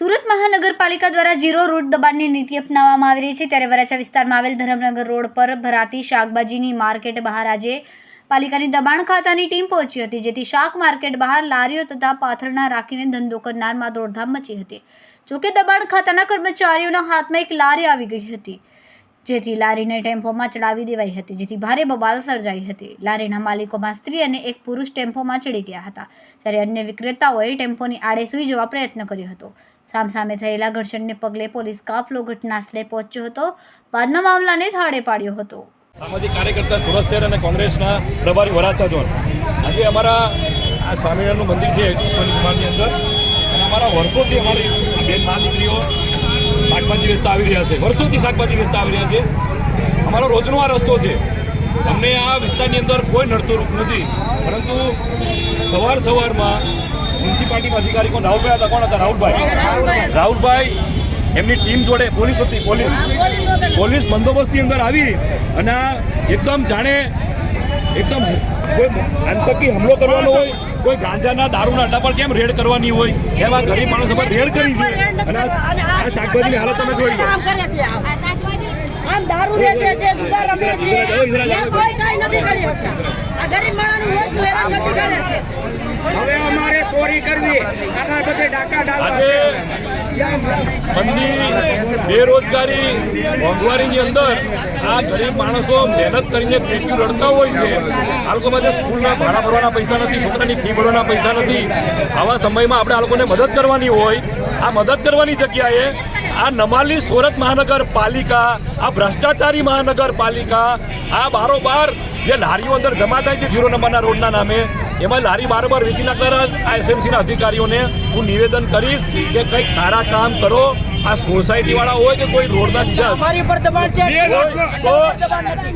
સુરત મહાનગરપાલિકા દ્વારા zero route દબાણની નીતિ અપનાવવામાં આવી રહી છે. ત્યારે વરાછા વિસ્તારમાં આવેલ ધરમનગર રોડ પર ભરાતી શાકભાજીની માર્કેટ બહાર આજે પાલિકાની દબાણ ખાતાની ટીમ પહોંચી હતી, જેથી શાક માર્કેટ બહાર લારીઓ તથા પાથરણા રાખીને ધંધો કરનારમાં દોડધામ મચી હતી. જોકે દબાણ ખાતાના કર્મચારીઓના હાથમાં એક લારી આવી ગઈ હતી. જેથી લારીને ટેમ્પોમાં ચડાવી દેવાઈ હતી, જેથી ભારે બબાલ સર્જાઈ હતી. લારીના માલિકોમાં સ્ત્રી અને એક પુરુષ ટેમ્પોમાં ચડી ગયા હતા. જ્યારે અન્ય વિક્રેતાઓએ ટેમ્પોની આડે સૂઈ જવા પ્રયત્ન કર્યો હતો. સામસામે થયેલા ઘર્ષણને પગલે પોલીસ કાફલો ઘટનાસ્થળે પહોંચ્યો હતો. બાદમાં મામલાને થાળે પાડ્યો હતો. સામાજિક કાર્યકર્તા સુરત શહેર અને કોંગ્રેસના પ્રભારી વરાછા જોન આજે અમારા આ સ્વામિનારાયણનું મંદિર છે અંદર. અને અમારા વર્ષોથી અમારી બે મા દીકરીઓ શાકભાજી વેચતા આવી રહ્યા છે. વર્ષોથી શાકભાજી વેચતા આવી રહ્યા છે. અમારો રોજનો આ રસ્તો છે. અમને આ વિસ્તારની અંદર કોઈ નડતું રૂપ નથી. પરંતુ સવાર સવારમાં મ્યુનિસિપાલિટીના અધિકારી કોણ રાહુલભાઈ હતા. કોણ હતા? રાહુલભાઈ. રાહુલભાઈ એમની ટીમ જોડે પોલીસ હતી પોલીસ. પોલીસ બંદોબસ્તની અંદર આવી અને એકદમ જાણે એકદમ કોઈ આંતકી હુમલો કરવાનો હોય કોઈ ગાંજાના દારૂના અડ્ડા પર કેમ રેડ કરવાની હોય? એવા ગરીબ માણસો પર રેડ કરી છે. અને આ શાકભાજીની હાલત તમે જોઈ લો. કામ કરે છે આમ. આમ દારૂ વેચે છે જુગાર રમે છે. એમ કોઈ કાંઈ નથી કરી શકતા. આ ગરીબ માણસનું રોજનું હેરાનગતિ કરે છે. હવે અમારે ચોરી કરવી. આના બધે ડાકા ડાલવા છે. બેરોજગારી મોંઘવારીની અંદર આ ગરીબ માણસો મહેનત કરીને પેટ્યું રડતા હોય છે. આ લોકો માટે સ્કૂલના ભાડા ભરવાના પૈસા નથી, છોકરાની ફી ભરવાના પૈસા નથી. આવા સમયમાં આપણે આ લોકોને મદદ કરવાની હોય. આ મદદ કરવાની જગ્યાએ આ નમાલી સુરત મહાનગરપાલિકા, આ ભ્રષ્ટાચારી મહાનગરપાલિકા, આ બારોબાર જે લારીઓ અંદર જમા થાય છે જીરો નંબરના રોડના નામે, એમાં લારી બારોબાર વેચી નાખનારા આ એસએમસીના અધિકારીઓને હું નિવેદન કરીશ કે કંઈક સારા કામ કરો. આ સોસાયટી વાળા હોય કે કોઈ રોડના અમારી પર દબાણ છે તો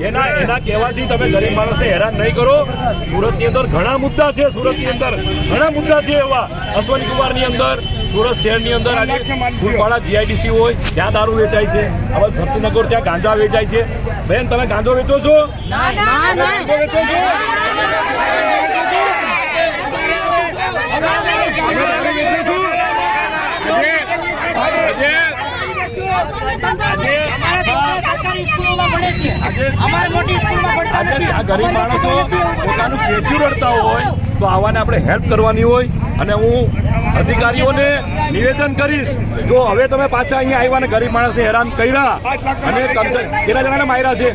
એના એના કહેવાથી તમે ગરીબ માણસને હેરાન નહીં કરો સુરતની અંદર ઘણા મુદ્દા છે સુરતની અંદર ઘણા મુદ્દા છે એવા અશ્વની કુમારની અંદર સુરત શહેરની અંદર આજે ફૂલવાડા જીઆઈડીસી હોય ત્યાં દારૂ વેચાય છે હવે ભક્તિનગર ત્યાં ગાંજા વેચાય છે બેન તમે ગાંજો વેચો છો ગાંજો વેચો છો સરકારી સ્કૂલોમાં ભણે છે આજે અમારે મોટી સ્કૂલમાં ભણતા આજે નથી આ ગરીબ માણસો પોતાનું પેટ્યું રડતા હોય તો આવાને આપણે હેલ્પ કરવાની હોય અને હું અધિકારીઓને નિવેદન કરીશ. જો હવે તમે પાછા અહીંયા આવ્યા ને ગરીબ માણસને હેરાન કર્યા અને કેટલા જણાને માર્યા છે?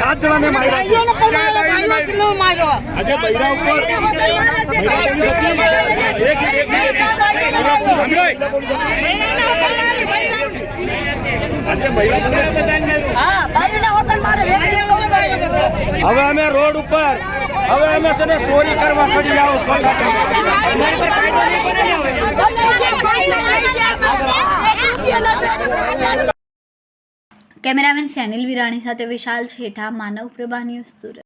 સાત જણાને માર્યા છે. આજે બૈરા ઉપર બૈરા હતી એક એક. આજે મારે વેચી હવે અમે રોડ ઉપર હવે અમે તને ચોરી કરવા ચડી હવે. કેમેરામેન સેનિલ વિરાણી સાથે વિશાલ છેઠા માનવ પ્રભા ન્યૂઝ સુરત.